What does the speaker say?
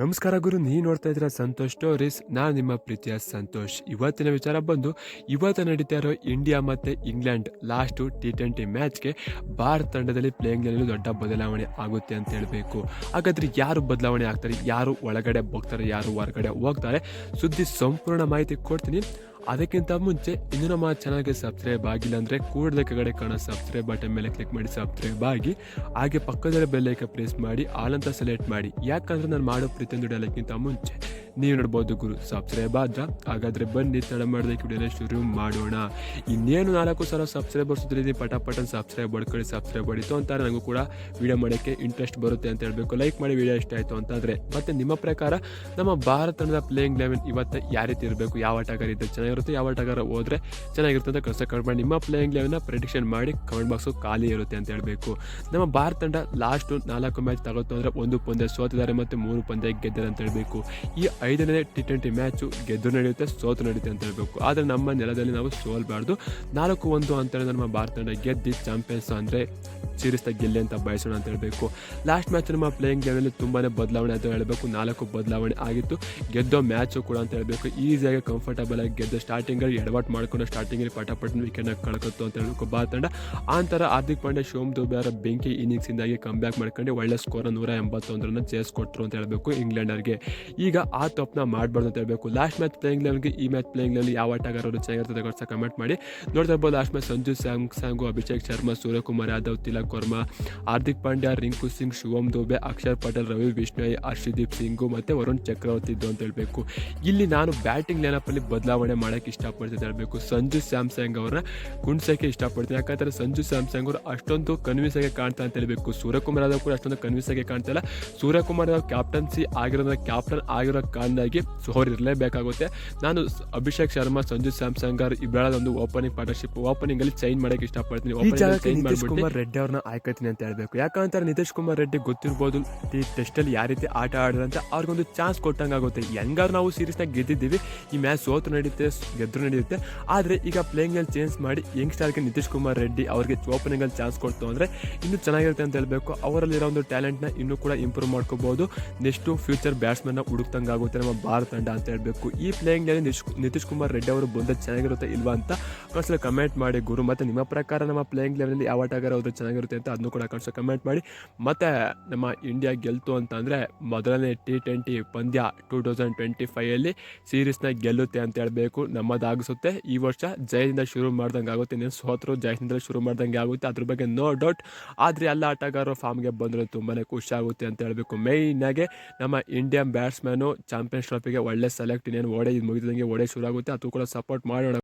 ನಮಸ್ಕಾರ ಗುರು ನೀ ನೋಡ್ತಾ ಇದ್ದೀರಾ ಸಂತೋಷ್ ಸ್ಟೋರೀಸ್. ನಾನು ನಿಮ್ಮ ಪ್ರೀತಿಯ ಸಂತೋಷ್. ಇವತ್ತಿನ ವಿಚಾರ ಬಂದು, ಇವತ್ತು ನಡೀತಾ ಇರೋ ಇಂಡಿಯಾ ಮತ್ತು ಇಂಗ್ಲೆಂಡ್ ಲಾಸ್ಟು ಟಿ ಟ್ವೆಂಟಿ ಮ್ಯಾಚ್ಗೆ ಭಾರತ ತಂಡದಲ್ಲಿ ಪ್ಲೇಯಿಂಗ್ನಲ್ಲಿ ದೊಡ್ಡ ಬದಲಾವಣೆ ಆಗುತ್ತೆ ಅಂತ ಹೇಳಬೇಕು. ಹಾಗಾದ್ರೆ ಯಾರು ಬದಲಾವಣೆ ಆಗ್ತಾರೆ? ಯಾರು ಒಳಗಡೆ ಹೋಗ್ತಾರೆ? ಯಾರು ಹೊರಗಡೆ ಹೋಗ್ತಾರೆ? ಸುದ್ದಿ ಸಂಪೂರ್ಣ ಮಾಹಿತಿ ಕೊಡ್ತೀನಿ. ಅದಕ್ಕಿಂತ ಮುಂಚೆ ಇನ್ನು ನಮ್ಮ ಚಾನಲ್ಗೆ ಸಬ್ಸ್ಕ್ರೈಬ್ ಆಗಿಲ್ಲ ಅಂದರೆ ಕೂಡಲೇ ಕೆಳಗಡೆ ಕಾಣೋ ಸಬ್ಸ್ಕ್ರೈಬ್ ಬಟನ್ ಮೇಲೆ ಕ್ಲಿಕ್ ಮಾಡಿ ಸಬ್ಸ್ಕ್ರೈಬ್ ಆಗಿ, ಹಾಗೆ ಪಕ್ಕದಲ್ಲಿ ಬೆಲ್ಲೈಕ ಪ್ರೆಸ್ ಮಾಡಿ ಆಲ್ ಅಂತ ಸೆಲೆಕ್ಟ್ ಮಾಡಿ. ಯಾಕಂದರೆ ನಾನು ಮಾಡೋ ಪ್ರತಿಯೊಂದು ಡೈಲಾಗ್ಗಿಂತ ಮುಂಚೆ. ನೀವು ನೋಡ್ಬೋದು ಗುರು ಸಬ್ಸ್ಕ್ರೈಬ್ ಆದ್ರ? ಹಾಗಾದರೆ ಬನ್ನಿ, ತಡ ಮಾಡೋದಕ್ಕೆ ವಿಡಿಯೋನ ಶುರು ಮಾಡೋಣ. ಇನ್ನೇನು ನಾಲ್ಕು ಸಲ ಸಬ್ಸ್ಕ್ರೈಬರ್ಸ್ ಇದ್ದೀನಿ ಪಟ ಪಟನ್ ಸಬ್ಸ್ಕ್ರೈಬ್ ಮಾಡ್ಕೊಳ್ಳಿ ಸಬ್ಸ್ಕ್ರೈಬ್ ಮಾಡಿತ್ತು ಅಂತಾರೆ ನನಗೂ ಕೂಡ ವಿಡಿಯೋ ಮಾಡೋಕ್ಕೆ ಇಂಟ್ರೆಸ್ಟ್ ಬರುತ್ತೆ ಅಂತ ಹೇಳಬೇಕು. ಲೈಕ್ ಮಾಡಿ ವಿಡಿಯೋ ಇಷ್ಟ ಆಯಿತು ಅಂತಂದರೆ. ಮತ್ತು ನಿಮ್ಮ ಪ್ರಕಾರ ನಮ್ಮ ಭಾರತದ ಪ್ಲೇಯಿಂಗ್ ಲೆವೆನ್ ಇವತ್ತು ಯಾವ ರೀತಿ ಇರಬೇಕು? ಯಾವ ಆಟಗಾರ ಇದ್ದರೆ ಚೆನ್ನಾಗಿರುತ್ತೆ ಯಾವ ಆಟಗಾರ ಹೋದ್ರೆ ಚೆನ್ನಾಗಿರುತ್ತೆ ಅಂತ ಕಸ ಕಮೆಂಟ್ ಮಾಡಿ. ನಿಮ್ಮ ಪ್ಲೇಯಿಂಗ್ ಲೆವೆನ್ನ ಪ್ರೆಡಿಕ್ಷನ್ ಮಾಡಿ ಕಮೆಂಟ್ ಬಾಕ್ಸು ಖಾಲಿ ಇರುತ್ತೆ ಅಂತ ಹೇಳಬೇಕು. ನಮ್ಮ ಭಾರತ ತಂಡ ಲಾಸ್ಟು ನಾಲ್ಕು ಮ್ಯಾಚ್ ತಗೋತು ಅಂದರೆ ಒಂದು ಪಂದ್ಯ ಸೋತಿದ್ದಾರೆ ಮತ್ತು ಮೂರು ಪಂದ್ಯ ಗೆದ್ದರೆ ಅಂತ ಹೇಳಬೇಕು. ಈ ಐದನೇ ಟಿ ಟ್ವೆಂಟಿ ಮ್ಯಾಚು ಗೆದ್ದು ನಡೆಯುತ್ತೆ, ಸೋತು ನಡೆಯುತ್ತೆ ಅಂತ ಹೇಳಬೇಕು. ಆದರೆ ನಮ್ಮ ನೆಲದಲ್ಲಿ ನಾವು ಸೋಲ್ಬಾರ್ದು. ನಾಲ್ಕು ಒಂದು ಅಂತೇಳಿ ನಮ್ಮ ಭಾರತ ತಂಡ ಗೆದ್ದು ಚಾಂಪಿಯನ್ಸ್ ಅಂದರೆ ಸೀರಿಸ್ತ ಗೆಲ್ಲಿ ಅಂತ ಬಯಸೋಣ ಅಂತ ಹೇಳಬೇಕು. ಲಾಸ್ಟ್ ಮ್ಯಾಚ್ ನಮ್ಮ ಪ್ಲೇಯಿಂಗ್ ಲೆವೆಲಲ್ಲಿ ತುಂಬಾ ಬದಲಾವಣೆ ಅಂತ ಹೇಳಬೇಕು. ನಾಲ್ಕು ಬದಲಾವಣೆ ಆಗಿತ್ತು. ಗೆದ್ದೋ ಮ್ಯಾಚು ಕೂಡ ಅಂತ ಹೇಳಬೇಕು. ಈಸಿಯಾಗಿ ಕಂಫರ್ಟಬಲ್ ಆಗಿ ಗೆದ್ದ ಸ್ಟಾರ್ಟಿಂಗಲ್ಲಿ ಎಡವಟ್ ಮಾಡ್ಕೊಂಡು ಸ್ಟಾರ್ಟಿಂಗಲ್ಲಿ ಪಟ ಪಟನ ವಿಕೆಟ್ನ ಕಳ್ಕೊತು ಅಂತ ಹೇಳಬೇಕು ತಂಡ. ಆ ಥರ ಹಾರ್ದಿಕ್ ಪಾಂಡ್ಯ, ಶೋಮ್ ದುಬೆ ಅವರ ಬೆಂಕಿ ಇನ್ನಿಂಗ್ಸಿಂದಾಗಿ ಕಮ್ಬ್ಯಾಕ್ ಮಾಡ್ಕೊಂಡು ಒಳ್ಳೆ ಸ್ಕೋರ್ ನೂರ ಎಂಬತ್ತೊಂದರನ್ನ ಕೊಟ್ಟರು ಅಂತ ಹೇಳಬೇಕು ಇಂಗ್ಲೆಂಡರ್ಗೆ. ಈಗ ಆ ತಪ್ಪನ್ನ ಮಾಡಬಾರ್ದು ಅಂತ ಹೇಳಬೇಕು. ಲಾಸ್ಟ್ ಮ್ಯಾಚ್ ಪ್ಲೇಯಿಂಗ್ ಲೆವೆಲ್ಗೆ ಈ ಮ್ಯಾಚ್ ಪ್ಲೇಯಿಂಗ್ ಲೆವೆಲ್ ಯಾವ ಆಟಗಾರರು ಚೆನ್ನಾಗಿರ್ತದೆ ಕೊಡ್ಸ ಕಮೆಂಟ್ ಮಾಡಿ. ನೋಡ್ತಾ ಇರ್ಬೋದು ಲಾಸ್ಟ್ ಮ್ಯಾಚ್ ಸಂಜು ಸ್ಯಾಂಗ್ ಸ್ಯಾಂಗು, ಅಭಿಷೇಕ್ ಶರ್ಮಾ, ಸೂರ್ಯಕುಮಾರ್ ಯಾದವ್, ತಿಲಕ್ ವರ್ಮಾ, ಹಾರ್ದಿಕ್ ಪಾಂಡ್ಯ, ರಿಂಕು ಸಿಂಗ್ ಶಿವಮ್ ದುಬೆ, ಅಕ್ಷರ್ ಪಟೇಲ್, ರವಿ ಬಿಷ್ಣೋಯ್ ಹರ್ಷದೀಪ್ ಸಿಂಗು ಮತ್ತು ವರುಣ್ ಚಕ್ರವರ್ತಿ ಇದ್ದು ಅಂತ ಹೇಳಬೇಕು. ಇಲ್ಲಿ ನಾನು ಬ್ಯಾಟಿಂಗ್ ಲೈನಪ್ಪಲ್ಲಿ ಬದಲಾವಣೆ ಮಾಡೋಕ್ಕೆ ಇಷ್ಟಪಡ್ತೀನಿ ಅಂತ ಹೇಳಬೇಕು ಸಂಜು ಸ್ಯಾಮ್ಸಂಗ್ ಅವರನ್ನ ಕುಣ್ಸೋಕ್ಕೆ ಇಷ್ಟಪಡ್ತೀನಿ. ಯಾಕಂದರೆ ಸಂಜು ಸ್ಯಾಮ್ಸಂಗ್ ಅವರು ಅಷ್ಟೊಂದು ಕನ್ವಿನ್ಸ್ ಆಗಿ ಕಾಣ್ತಾ ಅಂತ ಹೇಳಬೇಕು. ಸೂರ್ಯಕುಮಾರ್ ಯಾದವ್ ಕೂಡ ಅಷ್ಟೊಂದು ಕನ್ವಿನ್ಸ್ ಆಗಿ ಕಾಣ್ತಾ ಇಲ್ಲ. ಸೂರ್ಯಕುಮಾರ್ ಯಾದವ್ ಕ್ಯಾಪ್ಟನ್ಸಿ ಆಗಿರೋದ್ರ ಕ್ಯಾಪ್ಟನ್ ಆಗಿರೋ ಕಾರಣದಾಗಿ ಅವ್ರು ಇರಲೇಬೇಕಾಗುತ್ತೆ. ನಾನು ಅಭಿಷೇಕ್ ಶರ್ಮಾ ಸಂಜು ಸ್ಯಾಮ್ಸಂಗ್ ಅವ್ರ ಇಬ್ಬರ ಒಂದು ಓಪನಿಂಗ್ ಪಾರ್ಟ್ನರ್ಶಿಪ್ ಓಪನಿಂಗ್ ಅಲ್ಲಿ ಚೈನ್ ಮಾಡಕ್ಕೆ ಇಷ್ಟಪಡ್ತೀನಿ. ಮಾಡ್ಬಿಟ್ಟು ಕುಮಾರ್ ರೆಡ್ಡಿ ಅವ್ರನ್ನ ಆಯ್ಕೋತೀನಿ ಅಂತ ಹೇಳ್ಬೇಕು. ಯಾಕಂತಾರೆ ನಿತೀಶ್ ಕುಮಾರ್ ರೆಡ್ಡಿ ಗೊತ್ತಿರ್ಬೋದು ಈ ಟೆಸ್ಟಲ್ಲಿ ಯಾವ ರೀತಿ ಆಟ ಆಡಿದ್ರಂತ ಅವ್ರಿಗೊಂದು ಚಾನ್ಸ್ ಕೊಟ್ಟಂಗಾಗುತ್ತೆ. ಹೆಂಗಾರು ನಾವು ಸೀರೀಸ್ನ ಗೆದ್ದಿದ್ದೀವಿ. ಈ ಮ್ಯಾಚ್ ಸೋತು ನಡೆಯುತ್ತೆ ಗೆದ್ರು ನಡೆಯುತ್ತೆ. ಆದರೆ ಈಗ ಪ್ಲೇಯಿಂಗಲ್ಲಿ ಚೇಂಜ್ ಮಾಡಿ ಯಂಗ್ ಸ್ಟಾರ್ಗೆ ನಿತೀಶ್ ಕುಮಾರ್ ರೆಡ್ಡಿ ಅವ್ರಿಗೆ ಓಪನಿಂಗಲ್ಲಿ ಚಾನ್ಸ್ ಕೊಡ್ತು ಅಂದರೆ ಇನ್ನೂ ಚೆನ್ನಾಗಿರುತ್ತೆ ಅಂತ ಹೇಳಬೇಕು. ಅವರಲ್ಲಿರೋ ಒಂದು ಟ್ಯಾಲೆಂಟ್ನ ಇನ್ನೂ ಕೂಡ ಇಂಪ್ರೂವ್ ಮಾಡ್ಕೋಬಹುದು ನೆಕ್ಸ್ಟು ಫ್ಯೂಚರ್ ಬ್ಯಾಟ್ಸ್ಮನ್ನ ಹುಡುಕ್ತಂಗೆ ಆಗುತ್ತೆ ನಮ್ಮ ಭಾರತ ತಂಡ ಅಂತ ಹೇಳಬೇಕು. ಈ ಪ್ಲೇಯಿಂಗ್ನಲ್ಲಿ ನಿಶ್ ನಿತೀಶ್ ಕುಮಾರ್ ರೆಡ್ಡಿ ಅವರು ಬಂದ ಚೆನ್ನಾಗಿರುತ್ತೆ ಇಲ್ವಾ ಅಂತ ಕಳ್ಸಲು ಕಮೆಂಟ್ ಮಾಡಿ ಗುರು. ಮತ್ತು ನಿಮ್ಮ ಪ್ರಕಾರ ನಮ್ಮ ಪ್ಲೇಯಿಂಗ್ ಲೆವೆಲಲ್ಲಿ ಯಾವ ಆಟಗಾರ ಹೋದ್ರೆ ಚೆನ್ನಾಗಿರುತ್ತೆ ಅಂತ ಅದನ್ನು ಕೂಡ ಕಳ್ಸೋ ಕಮೆಂಟ್ ಮಾಡಿ. ಮತ್ತು ನಮ್ಮ ಇಂಡಿಯಾ ಗೆಲ್ತು ಅಂತ ಅಂದರೆ ಮೊದಲನೇ ಟಿ ಟ್ವೆಂಟಿ ಪಂದ್ಯ ಟೂ ತೌಸಂಡ್ ಟ್ವೆಂಟಿ ಫೈವಲ್ಲಿ ಸೀರೀಸ್ನ ಗೆಲ್ಲುತ್ತೆ ಅಂತ ಹೇಳಬೇಕು. ನಮ್ಮದಾಗಿಸುತ್ತೆ. ಈ ವರ್ಷ ಜಯದಿಂದ ಶುರು ಮಾಡ್ದಂಗೆ ಆಗುತ್ತೆ ಇನ್ನೇನು ಸೋತರು ಜಯದಿಂದಲೇ ಶುರು ಮಾಡ್ದಂಗೆ ಆಗುತ್ತೆ ಅದ್ರ ಬಗ್ಗೆ ನೋ ಡೌಟ್ ಆದರೆ ಎಲ್ಲ ಆಟಗಾರರು ಫಾರ್ಮ್ಗೆ ಬಂದರೆ ತುಂಬಾ ಖುಷಿ ಆಗುತ್ತೆ ಅಂತ ಹೇಳಬೇಕು. ಮೇಯ್ನಾಗೆ ನಮ್ಮ ಇಂಡಿಯನ್ ಬ್ಯಾಟ್ಸ್ಮನ್ನು ಚಾಂಪಿಯನ್ಸ್ ಟ್ರೋಫಿಗೆ ಒಳ್ಳೆ ಸೆಲೆಕ್ಟ್ ಇನ್ನೇನು ಓಡೆ ಇದು ಮುಗಿದಂಗೆ ಓಡೆ ಶುರು ಆಗುತ್ತೆ. ಅದು ಕೂಡ ಸಪೋರ್ಟ್ ಮಾಡೋಣ.